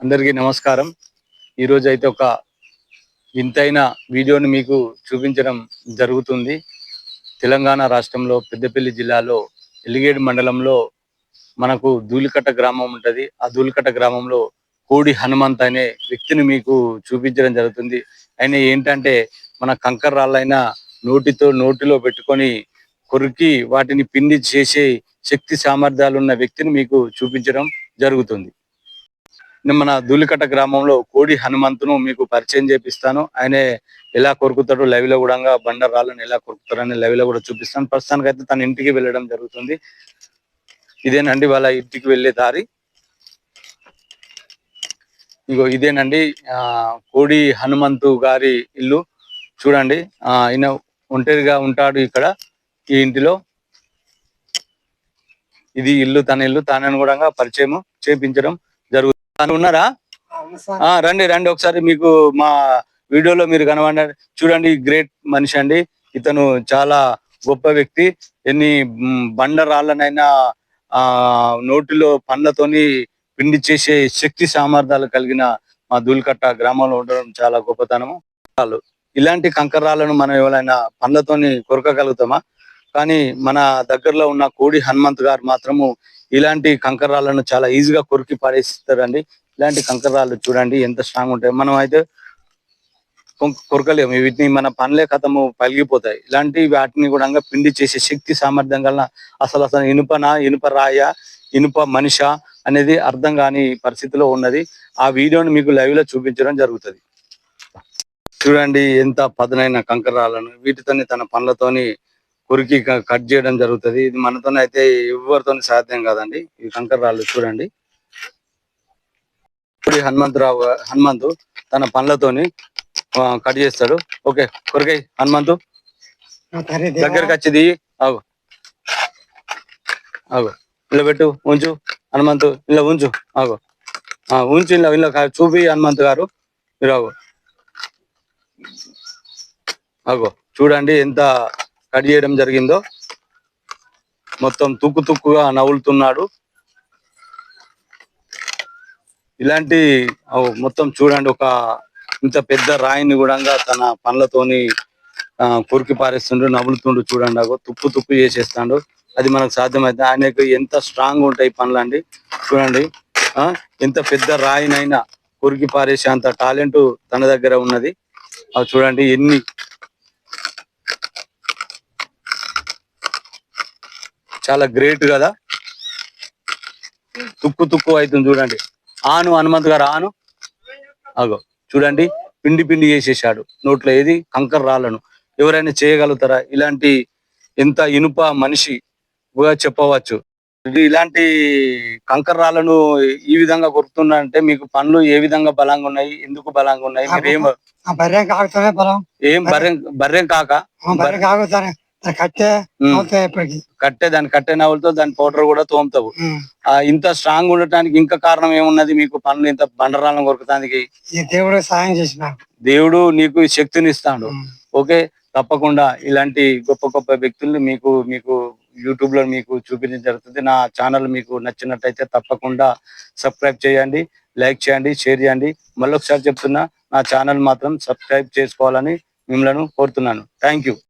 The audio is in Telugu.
అందరికీ నమస్కారం. ఈరోజు అయితే ఒక వింతైన వీడియోని మీకు చూపించడం జరుగుతుంది. తెలంగాణ రాష్ట్రంలో పెద్దపల్లి జిల్లాలో ఎలిగేడు మండలంలో మనకు ధూలికట్ట గ్రామం ఉంటుంది. ఆ ధూలికట్ట గ్రామంలో కోడి హనుమంత్ అనే వ్యక్తిని మీకు చూపించడం జరుగుతుంది. ఆయన ఏంటంటే మన కంకర రాళ్ళైన నోటితో నోటిలో పెట్టుకొని కొరికి వాటిని పిండి చేసే శక్తి సామర్థ్యాలు ఉన్న వ్యక్తిని మీకు చూపించడం జరుగుతుంది. మన దూలికట్ట గ్రామంలో కోడి హనుమంతును మీకు పరిచయం చేపిస్తాను. ఆయన ఎలా కొరుకుతాడు లైవ్లో కూడా బండ రాళ్ళని ఎలా కొరుకుతారని లైవ్లో కూడా చూపిస్తాను. ప్రస్తుతానికి అయితే తన ఇంటికి వెళ్ళడం జరుగుతుంది. ఇదేనండి వాళ్ళ ఇంటికి వెళ్ళే దారి. ఇగో ఇదేనండి ఆ కోడి హనుమంతు గారి ఇల్లు. చూడండి ఆ ఈయన ఒంటరిగా ఉంటాడు ఇక్కడ ఈ ఇంటిలో. ఇది ఇల్లు తన ఇల్లు. తానని కూడా పరిచయం చేపించడం. ఉన్నారా? ఆ రండి రండి. ఒకసారి మీకు మా వీడియోలో మీరు కనబడండి చూడండి గ్రేట్ మనిషి అండి. ఇతను చాలా గొప్ప వ్యక్తి. ఎన్ని బండ రాళ్ళనైనా ఆ నోటిలో పండ్లతోని పిండి చేసే శక్తి సామర్థ్యాలు కలిగిన మా దూల్కట్ట గ్రామంలో ఉండడం చాలా గొప్పతనము. ఇలాంటి కంకరాలను మనం ఎవరైనా పండ్లతోని కొరకగలుగుతామా? కానీ మన దగ్గరలో ఉన్న కోడి హనుమంత్ గారు మాత్రము ఇలాంటి కంకరాలను చాలా ఈజీగా కొరికి పాడేస్తారండి ఇలాంటి కంకరాలు చూడండి ఎంత స్ట్రాంగ్ ఉంటాయి. మనం అయితే కొం- కొరకలేము. వీటిని మన పనులే కథము పలిగిపోతాయి ఇలాంటి వాటిని కూడా పిండి చేసే శక్తి సామర్థ్యం గల అసలు అసలు ఇనుపన ఇనుప రాయ ఇనుప మనిష అనేది అర్థం కాని పరిస్థితిలో ఉన్నది. ఆ వీడియోని మీకు లైవ్లో చూపించడం జరుగుతుంది. చూడండి ఎంత పదునైన కంకరాలను వీటితోని తన పనులతోని కొరికి కట్ చేయడం జరుగుతుంది. ఇది మనతోనే అయితే ఎవరితోని సాధ్యం కాదండి. ఈ కంకరాలు చూడండి. ఇప్పుడు హనుమంతరావు హనుమంతు తన పనులతోని ఆ, కట్ చేస్తాడు. ఓకే కొరకై హనుమంతు. దగ్గరికి వచ్చేది ఆగు. ఆగు. ఇలా పెట్టు ఉంచు. హనుమంతు ఇలా ఉంచు. ఆగు. ఆ, ఉంచు ఇలా ఇలా చూపి హనుమంతు గారు. మీరు ఆగు ఆగు. చూడండి ఎంత కట్ చేయడం జరిగిందో మొత్తం తుక్కు తుక్కుగా నవ్వులుతున్నాడు. ఇలాంటి మొత్తం చూడండి ఒక ఇంత పెద్ద రాయిని కూడా తన పనులతోని కొరికి పారేస్తుండు నవ్వులుతుండు చూడండి అగో తుప్పు తుప్పు చేసేస్తాడు. అది మనకు సాధ్యమైతే ఆయనకు ఎంత స్ట్రాంగ్ ఉంటాయి పనులు అండి చూడండి ఆ ఎంత పెద్ద రాయినైనా కొరికి పారేసే అంత టాలెంట్ తన దగ్గర ఉన్నది. అవి చూడండి ఎన్ని చాలా గ్రేట్ కదా. తుక్కు తుక్కు అవుతుంది చూడండి. ఆను హనుమంత్ గారు ఆను. అగో చూడండి పిండి పిండి చేసేసాడు. నోట్లో ఏది? కంకర రాళ్ళను. ఎవరైనా చేయగలుగుతారా? ఇలాంటి ఎంత ఇనుప మనిషి చెప్పవచ్చు. ఇలాంటి కంకర రాళ్ళను ఈ విధంగా కొరుకుతున్నారంటే మీకు పనులు ఏ విధంగా బలంగా ఉన్నాయి? ఎందుకు బలంగా ఉన్నాయి? మీరు బర్రెం పొలం ఏం బర్రెం బర్రెం కాక? బర్రెం కట్టే అవుతాయి ఇప్పటికి కట్టే దాని కట్టే నవ్వులతో దాని పౌడర్ కూడా తోముతావు. ఇంత స్ట్రాంగ్ ఉండటానికి ఇంకా కారణం ఏమున్నది మీకు? పనులు ఇంత బండరాలను కొరకటానికి? దేవుడు సాయం చేసిన. దేవుడు నీకు శక్తిని ఇస్తాడు. ఓకే? తప్పకుండా ఇలాంటి గొప్ప గొప్ప వ్యక్తుల్ని మీకు మీకు యూట్యూబ్లో మీకు చూపించడం జరుగుతుంది. నా ఛానల్ మీకు నచ్చినట్టయితే తప్పకుండా సబ్స్క్రైబ్ చేయండి లైక్ చేయండి షేర్ చేయండి. మళ్ళొకసారి చెప్తున్నా నా ఛానల్ మాత్రం సబ్స్క్రైబ్ చేసుకోవాలని మిమ్మల్ని కోరుతున్నాను. థ్యాంక్